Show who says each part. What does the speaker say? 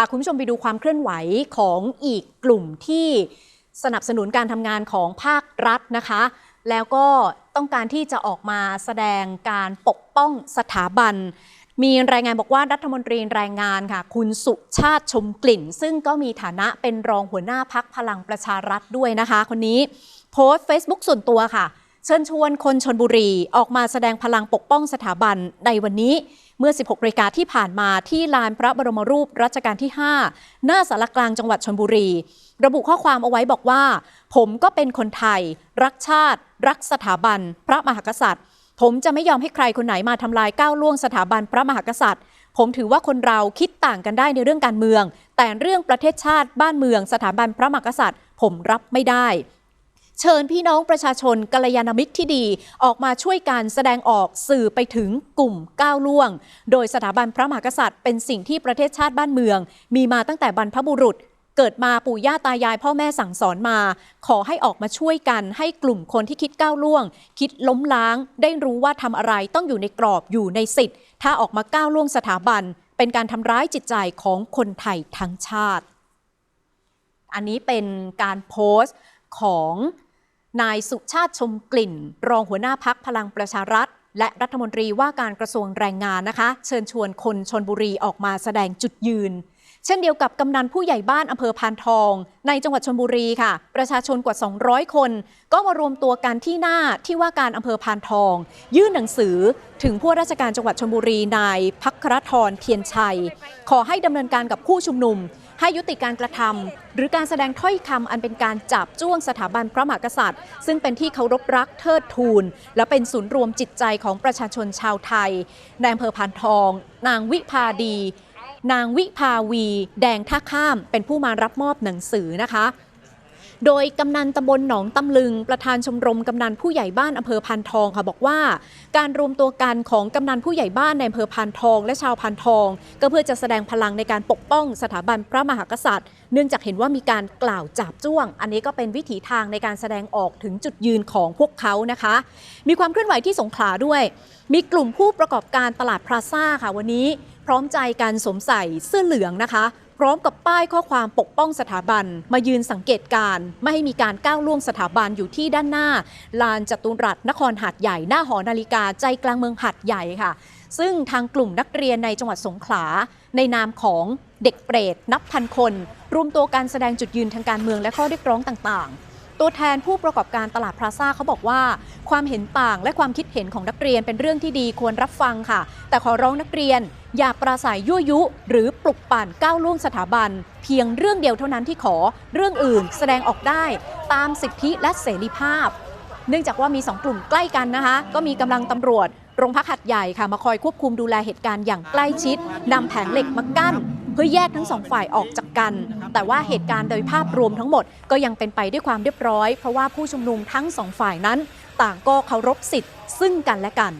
Speaker 1: าคุณผู้ชมไปดูความเคลื่อนไหวของอีกกลุ่มที่สนับสนุนการทำงานของภาครัฐนะคะ แล้วก็ต้องการที่จะออกมาแสดงการปกป้องสถาบัน มีรายงานบอกว่ารัฐมนตรีแรงงานค่ะ คุณสุชาติชมกลิ่น ซึ่งก็มีฐานะเป็นรองหัวหน้าพักพลังประชารัฐด้วยนะคะ คนนี้โพสต์ Facebook ส่วนตัวค่ะ เชิญชวนคนชนบุรีออกมาแสดงพลังปกป้องสถาบันในวันนี้เมื่อ 16นาฬิกาที่ผ่านมาที่ลานพระบรมรูปรัชกาลที่ 5 หน้าสารกลางจังหวัดชนบุรี ระบุข้อความเอาไว้บอกว่า ผมก็เป็นคนไทย รักชาติ รักสถาบัน พระมหากษัตริย์ ผมจะไม่ยอมให้ใครคนไหนมาทำลายก้าวล่วงสถาบันพระมหากษัตริย์ ผมถือว่าคนเราคิดต่างกันได้ในเรื่องการเมือง แต่เรื่องประเทศชาติบ้านเมือง สถาบันพระมหากษัตริย์ ผมรับไม่ได้ เชิญพี่น้องประชาชนกัลยาณมิตรที่ดี ออกมาช่วยกันแสดงออกสื่อไปถึงกลุ่มก้าวล่วง โดยสถาบันพระมหากษัตริย์ เป็นสิ่งที่ประเทศชาติบ้านเมือง มีมาตั้งแต่บรรพบุรุษเกิดมาปู่ย่าตายายพ่อแม่สั่งสอนมา ขอให้ออกมาช่วยกัน ให้กลุ่มคนที่คิดก้าวล่วง คิดล้มล้าง ได้รู้ว่าทำอะไรต้องอยู่ในกรอบอยู่ในสิทธิ์ ถ้าออกมาก้าวล่วงสถาบัน เป็นการทำร้ายจิตใจของคนไทยทั้งชาติ อันนี้เป็นการโพสต์ของ นายสุชาติชมกลิ่น รองหัวหน้าพักพลังประชารัฐ และรัฐมนตรีว่าการกระทรวงแรงงานนะคะ เชิญชวนคนชนบุรีออกมาแสดงจุดยืน เช่นเดียวกับกำนันผู้ใหญ่บ้านอำเภอพานทอง ในจังหวัดชนบุรีค่ะ ประชาชนกว่า 200 คน ก็มารวมตัวกันที่หน้าที่ว่าการอำเภอพานทอง ยื่นหนังสือถึงผู้ราชการจังหวัดชนบุรีนายพักรทรเทียนชัย ขอให้ดำเนินการกับผู้ชุมนุม ให้ยุติการกระทำหรือการแสดงถ้อยคำอันเป็นการจับจ้วงสถาบันพระมหากษัตริย์ ซึ่งเป็นที่เคารพรักเทิดทูน และเป็นศูนย์รวมจิตใจของประชาชนชาวไทยในอำเภอพานทอง นางวิภาดี นางวิภาวี แดงท่าข้ามเป็นผู้มารับมอบหนังสือนะคะ โดยกำนันตำบลหนองตำลึง ประธานชมรมกำนันผู้ใหญ่บ้านอำเภอพันทองค่ะบอกว่า การรวมตัวกันของกำนันผู้ใหญ่บ้านในอำเภอพันทอง และชาวพันทอง ก็เพื่อจะแสดงพลังในการปกป้องสถาบันพระมหากษัตริย์ เนื่องจากเห็นว่ามีการกล่าวจาบจ้วง อันนี้ก็เป็นวิถีทางในการแสดงออกถึงจุดยืนของพวกเขานะคะ มีความเคลื่อนไหวที่สงขลาด้วย มีกลุ่มผู้ประกอบการตลาดพลาซ่าค่ะวันนี้ พร้อมใจการสวมใส่เสื้อเหลืองนะคะ พร้อมกับป้ายข้อความปกป้องสถาบัน มายืนสังเกตการ ไม่ให้มีการก้าวล่วงสถาบันอยู่ที่ด้านหน้า ลานจตุรัสนครหัดใหญ่หน้าหอนาฬิกาใจกลางเมืองหัดใหญ่ค่ะ ซึ่งทางกลุ่มนักเรียนในจังหวัดสงขลา ในนามของเด็กเปรตนับพันคน รวมตัวการแสดงจุดยืนทางการเมืองและข้อเรียกร้องต่างๆ ตัวแทนผู้ประกอบการตลาดพลาซ่าเขาบอกว่า ความเห็นต่างและความคิดเห็นของนักเรียนเป็นเรื่องที่ดีควรรับฟังค่ะ แต่ขอร้องนักเรียน อย่าปราศัยยั่วยุ หรือปลุกปั่นก้าวล่วงสถาบัน เพียงเรื่องเดียวเท่านั้นที่ขอเรื่องอื่นแสดงออกได้ตามสิทธิและเสรีภาพ เนื่องจากว่ามี 2 กลุ่มใกล้กันนะคะ ก็มีกำลังตำรวจโรงพักหัดใหญ่ค่ะมาคอยควบคุมดูแลเหตุการณ์อย่างใกล้ชิดนำแผงเหล็กมากั้น เพื่อแยกทั้งสองฝ่ายออกจากกัน แต่ว่าเหตุการณ์โดยภาพรวมทั้งหมดก็ยังเป็นไปด้วยความเรียบร้อย เพราะว่าผู้ชุมนุมทั้งสองฝ่ายนั้น ต่างก็เคารพสิทธิ์ซึ่งกันและกัน